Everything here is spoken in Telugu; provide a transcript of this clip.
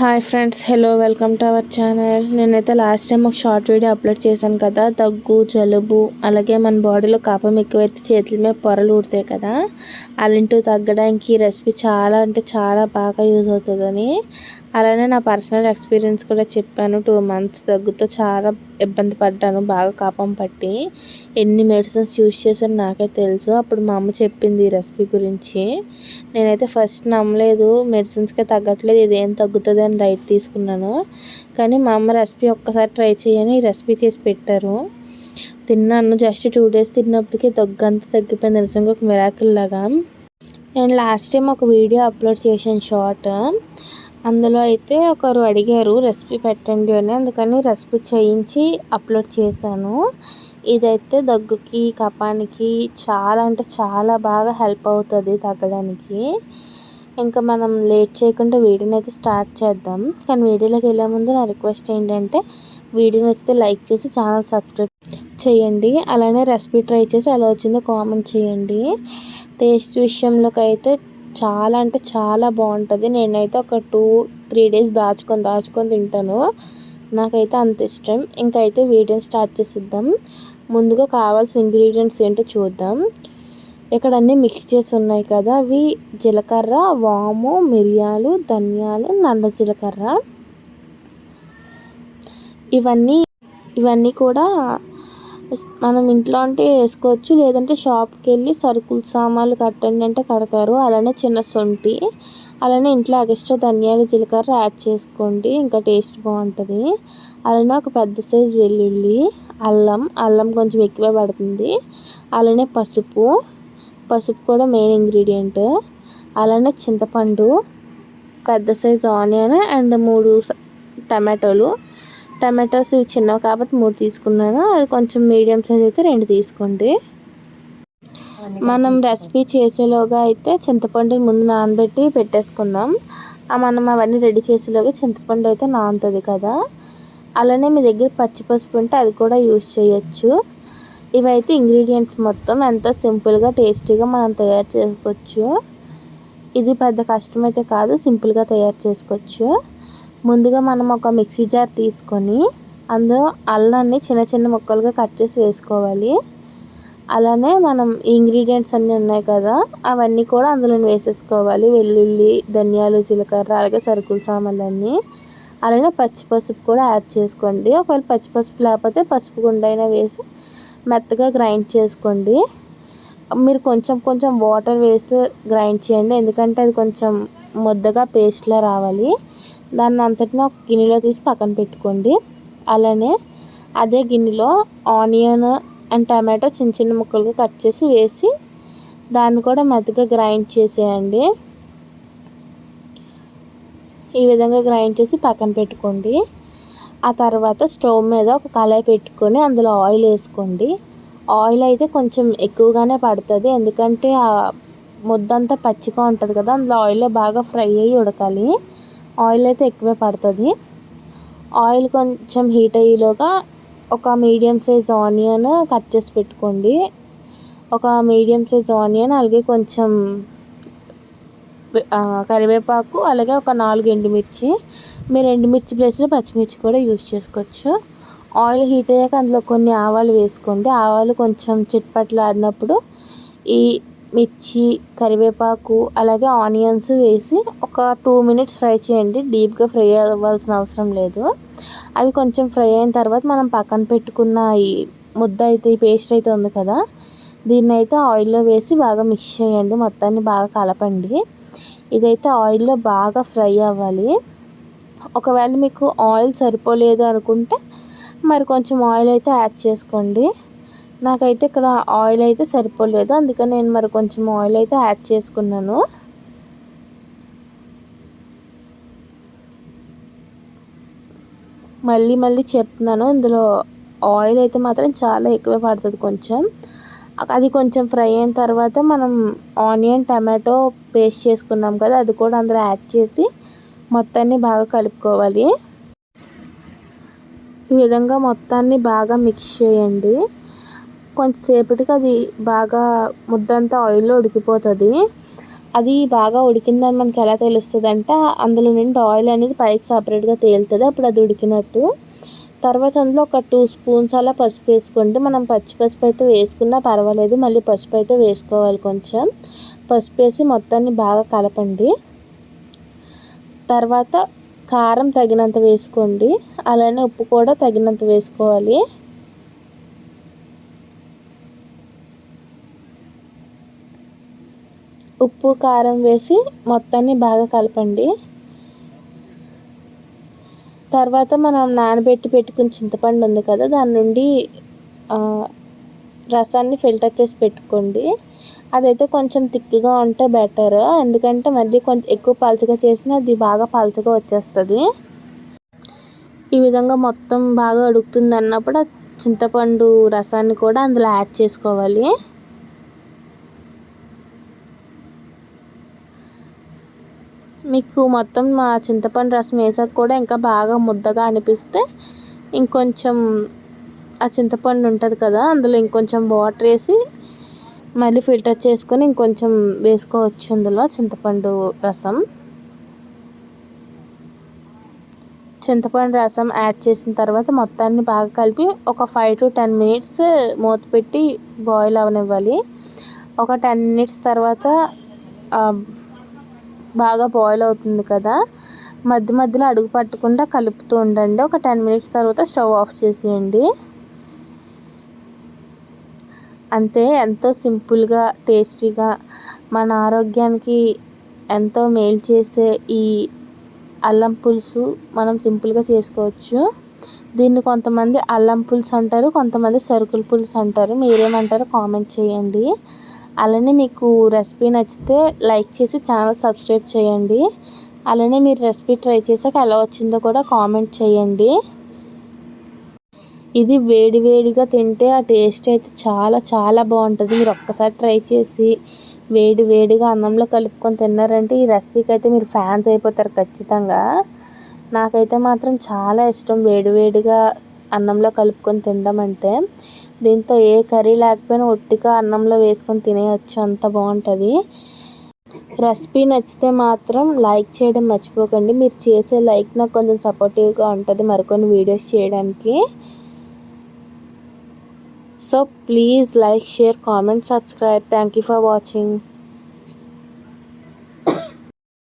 Hi friends hello welcome to our channel. నేనైతే లాస్ట్ టైం ఒక షార్ట్ వీడియో అప్లోడ్ చేశాను కదా దగ్గు జలుబు అలాగే మన బాడీలో కాపం ఎక్కువైతే చేతుల మీద పొరలు ఊడతాయి కదా అలాంటివి తగ్గడానికి రెసిపీ చాలా అంటే చాలా బాగా యూజ్ అవుతుందని. అలానే నా పర్సనల్ ఎక్స్పీరియన్స్ కూడా చెప్పాను. టూ మంత్స్ దగ్గుతో చాలా ఇబ్బంది పడ్డాను. బాగా కాపం పట్టి ఎన్ని మెడిసిన్స్ యూజ్ చేశాను నాకే తెలుసు. అప్పుడు మా అమ్మ చెప్పింది ఈ రెసిపీ గురించి. నేనైతే ఫస్ట్ నమ్మలేదు. మెడిసిన్స్కే తగ్గట్లేదు. ఇదేం తగ్గుతుంది అని లైట్ తీసుకున్నాను. కానీ మా అమ్మ రెసిపీ ఒక్కసారి ట్రై చేయని ఈ రెసిపీ చేసి పెట్టారు. తిన్నాను. జస్ట్ టూ డేస్ తిన్నప్పటికీ దగ్గు అంతా తగ్గిపోయింది. నిజంగా ఒక మిరాకిల్ లాగా. నేను లాస్ట్ టైం ఒక వీడియో అప్లోడ్ చేశాను షార్ట్. అందులో అయితే ఒకరు అడిగారు రెసిపీ పెట్టండి అని. అందుకని రెసిపీ చేయించి అప్లోడ్ చేశాను. ఇదైతే దగ్గుకి కపానికి చాలా అంటే చాలా బాగా హెల్ప్ అవుతుంది తగ్గడానికి. ఇంకా మనం లేట్ చేయకుండా వీడియోని అయితే స్టార్ట్ చేద్దాం. కానీ వీడియోలోకి వెళ్ళే ముందు నా రిక్వెస్ట్ ఏంటంటే వీడియో నచ్చితే లైక్ చేసి ఛానల్ సబ్స్క్రైబ్ చేయండి. అలానే రెసిపీ ట్రై చేసి ఎలా వచ్చిందో కామెంట్ చేయండి. టేస్ట్ విషయంలోకి అయితే చాలా అంటే చాలా బాగుంటుంది. నేనైతే ఒక టూ త్రీ డేస్ దాచుకొని దాచుకొని తింటాను. నాకైతే అంత ఇష్టం. ఇంకైతే వీడియోని స్టార్ట్ చేసిద్దాం. ముందుగా కావాల్సిన ఇంగ్రీడియంట్స్ ఏంటో చూద్దాం. ఇక్కడ అన్నీ మిక్స్ చేసి ఉన్నాయి కదా. అవి జీలకర్ర వాము మిరియాలు ధనియాలు నల్ల జీలకర్ర. ఇవన్నీ ఇవన్నీ కూడా మనం ఇంట్లో అంటే వేసుకోవచ్చు లేదంటే షాప్కి వెళ్ళి సరుకులు సామాన్లు కట్టండి అంటే కడతారు. అలానే చిన్న సొంటి అలానే ఇంట్లో ఎక్స్ట్రా ధనియాలు జీలకర్ర యాడ్ చేసుకోండి ఇంకా టేస్ట్ బాగుంటుంది. అలానే ఒక పెద్ద సైజు వెల్లుల్లి అల్లం అల్లం కొంచెం ఎక్కువే పడుతుంది. అలానే పసుపు పసుపు కూడా మెయిన్ ఇంగ్రీడియంట్. అలానే చింతపండు పెద్ద సైజు ఆనియన్ అండ్ మూడు టమాటోలు. టమాటోస్ ఇవి చిన్నవి కాబట్టి మూడు తీసుకున్నాను. అది కొంచెం మీడియం సైజ్ అయితే రెండు తీసుకోండి. మనం రెసిపీ చేసేలోగా అయితే చింతపండుని ముందు నానబెట్టి పెట్టేసుకుందాం. మనం అవన్నీ రెడీ చేసేలోగా చింతపండు అయితే నానుతుంది కదా. అలానే మీ దగ్గర పచ్చిపసుపు ఉంటే అది కూడా యూజ్ చేయొచ్చు. ఇవైతే ఇంగ్రీడియంట్స్ మొత్తం ఎంతో సింపుల్గా టేస్టీగా మనం తయారు చేసుకోవచ్చు. ఇది పెద్ద కష్టమైతే కాదు సింపుల్గా తయారు చేసుకోవచ్చు. ముందుగా మనం ఒక మిక్సీ జార్ తీసుకొని అందులో అల్లాన్ని చిన్న చిన్న ముక్కలుగా కట్ చేసి వేసుకోవాలి. అలానే మనం ఇంగ్రీడియంట్స్ అన్నీ ఉన్నాయి కదా అవన్నీ కూడా అందులో వేసేసుకోవాలి. వెల్లుల్లి ధనియాలు జీలకర్ర అలాగే సరుకులు సామాన్లు అన్నీ అలానే పచ్చి పసుపు కూడా యాడ్ చేసుకోండి. ఒకవేళ పచ్చి పసుపు లేకపోతే పసుపు గుండైనా వేసి మెత్తగా గ్రైండ్ చేసుకోండి. మీరు కొంచెం కొంచెం వాటర్ వేస్తే గ్రైండ్ చేయండి. ఎందుకంటే అది కొంచెం ముద్దగా పేస్ట్లా రావాలి. దాన్ని అంతటిని ఒక గిన్నెలో తీసి పక్కన పెట్టుకోండి. అలానే అదే గిన్నెలో ఆనియన్ అండ్ టమాటో చిన్న చిన్న ముక్కలుగా కట్ చేసి వేసి దాన్ని కూడా మెత్తగా గ్రైండ్ చేసేయండి. ఈ విధంగా గ్రైండ్ చేసి పక్కన పెట్టుకోండి. ఆ తర్వాత స్టవ్ మీద ఒక కళాయి పెట్టుకొని అందులో ఆయిల్ వేసుకోండి. ఆయిల్ అయితే కొంచెం ఎక్కువగానే పడుతుంది. ఎందుకంటే ఆ ముద్దంతా పచ్చిగా ఉంటుంది కదా అందులో ఆయిల్లో బాగా ఫ్రై అయ్యి ఉడకాలి. ఆయిల్ అయితే ఎక్కువే పడుతుంది. ఆయిల్ కొంచెం హీట్ అయ్యేలోగా ఒక మీడియం సైజ్ ఆనియన్ కట్ చేసి పెట్టుకోండి. ఒక మీడియం సైజ్ ఆనియన్ అలాగే కొంచెం కరివేపాకు అలాగే ఒక నాలుగు ఎండుమిర్చి. మీరు ఎండుమిర్చి ప్లేస్లో పచ్చిమిర్చి కూడా యూజ్ చేసుకోవచ్చు. ఆయిల్ హీట్ అయ్యాక అందులో కొన్ని ఆవాలు వేసుకోండి. ఆవాలు కొంచెం చిట్పట్లాడినప్పుడు ఈ మిర్చి కరివేపాకు అలాగే ఆనియన్స్ వేసి ఒక టూ మినిట్స్ ఫ్రై చేయండి. డీప్గా ఫ్రై అవ్వాల్సిన అవసరం లేదు. అవి కొంచెం ఫ్రై అయిన తర్వాత మనం పక్కన పెట్టుకున్న ఈ ముద్ద అయితే ఈ పేస్ట్ అయితే ఉంది కదా దీన్ని అయితే ఆయిల్లో వేసి బాగా మిక్స్ చేయండి. మొత్తాన్ని బాగా కలపండి. ఇదైతే ఆయిల్లో బాగా ఫ్రై అవ్వాలి. ఒకవేళ మీకు ఆయిల్ సరిపోలేదు అనుకుంటే మరి కొంచెం ఆయిల్ అయితే యాడ్ చేసుకోండి. నాకైతే ఇక్కడ ఆయిల్ అయితే సరిపోలేదు. అందుకని నేను మరి కొంచెం ఆయిల్ అయితే యాడ్ చేసుకున్నాను. మళ్ళీ మళ్ళీ చెప్తున్నాను. ఇందులో ఆయిల్ అయితే మాత్రం చాలా ఎక్కువ పడుతుంది కొంచెం. అది కొంచెం ఫ్రై అయిన తర్వాత మనం ఆనియన్ టమాటో పేస్ట్ చేసుకున్నాం కదా అది కూడా అందులో యాడ్ చేసి మొత్తాన్ని బాగా కలుపుకోవాలి. ఈ విధంగా మొత్తాన్ని బాగా మిక్స్ చేయండి. కొంచెంసేపటికి అది బాగా ముద్దంతా ఆయిల్లో ఉడికిపోతుంది. అది బాగా ఉడికిందని మనకి ఎలా తెలుస్తుంది అంటే అందులో నుండి ఆయిల్ అనేది పైకి సపరేట్గా తేలుతుంది అప్పుడు అది ఉడికినట్టు. తర్వాత అందులో ఒక టూ స్పూన్స్ అలా పసుపు వేసుకోండి. మనం పచ్చి పసుపు అయితే వేసుకున్నా పర్వాలేదు మళ్ళీ పసుపు అయితే వేసుకోవాలి కొంచెం. పసుపు వేసి మొత్తాన్ని బాగా కలపండి. తర్వాత కారం తగినంత వేసుకోండి. అలానే ఉప్పు కూడా తగినంత వేసుకోవాలి. ఉప్పు కారం వేసి మొత్తాన్ని బాగా కలపండి. తర్వాత మనం నానబెట్టి పెట్టుకుని చింతపండు ఉంది కదా దాని నుండి రసాన్ని ఫిల్టర్ చేసి పెట్టుకోండి. అదైతే కొంచెం తిక్కిగా ఉంటే బెటర్. ఎందుకంటే మళ్ళీ కొంచెం ఎక్కువ పలుచగా చేసినా అది బాగా పలుచగా వచ్చేస్తుంది. ఈ విధంగా మొత్తం బాగా ఉడుకుతుంది అన్నప్పుడు చింతపండు రసాన్ని కూడా అందులో యాడ్ చేసుకోవాలి. మీకు మొత్తం మా చింతపండు రసం వేసాక కూడా ఇంకా బాగా ముద్దగా అనిపిస్తే ఇంకొంచెం ఆ చింతపండు ఉంటుంది కదా అందులో ఇంకొంచెం వాటర్ వేసి మళ్ళీ ఫిల్టర్ చేసుకొని ఇంకొంచెం వేసుకోవచ్చు అందులో చింతపండు రసం. చింతపండు రసం యాడ్ చేసిన తర్వాత మొత్తాన్ని బాగా కలిపి ఒక ఫైవ్ టు టెన్ మినిట్స్ మూత పెట్టి బాయిల్ అవనివ్వాలి. ఒక టెన్ మినిట్స్ తర్వాత బాగా బాయిల్ అవుతుంది కదా మధ్య మధ్యలో అడుగు పట్టకుండా కలుపుతూ ఉండండి. ఒక టెన్ మినిట్స్ తర్వాత స్టవ్ ఆఫ్ చేసేయండి. అంతే ఎంతో సింపుల్గా టేస్టీగా మన ఆరోగ్యానికి ఎంతో మేలు చేసే ఈ అల్లం పులుసు మనం సింపుల్గా చేసుకోవచ్చు. దీన్ని కొంతమంది అల్లం పులుసు అంటారు కొంతమంది సరుకుల పులుసు అంటారు. మీరేమంటారో కామెంట్ చేయండి. అలానే మీకు రెసిపీ నచ్చితే లైక్ చేసి ఛానల్ సబ్స్క్రైబ్ చేయండి. అలానే మీరు రెసిపీ ట్రై చేసాక ఎలా వచ్చిందో కూడా కామెంట్ చేయండి. ఇది వేడివేడిగా తింటే ఆ టేస్ట్ అయితే చాలా చాలా బాగుంటుంది. మీరు ఒక్కసారి ట్రై చేసి వేడి వేడిగా అన్నంలో కలుపుకొని తిన్నారంటే ఈ రెసిపీకి అయితే మీరు ఫ్యాన్స్ అయిపోతారు ఖచ్చితంగా. నాకైతే మాత్రం చాలా ఇష్టం వేడివేడిగా అన్నంలో కలుపుకొని తినడం అంటే. దీంతో ఏ కర్రీ లేకపోయినా ఒట్టిగా అన్నంలో వేసుకొని తినేయచ్చు. అంత బాగుంటుంది. రెసిపీ నచ్చితే మాత్రం లైక్ చేయడం మర్చిపోకండి. మీరు చేసే లైక్ నాకు కొంచెం సపోర్టివ్గా ఉంటుంది మరికొన్ని వీడియోస్ చేయడానికి. So please like share comment subscribe. Thank you for watching.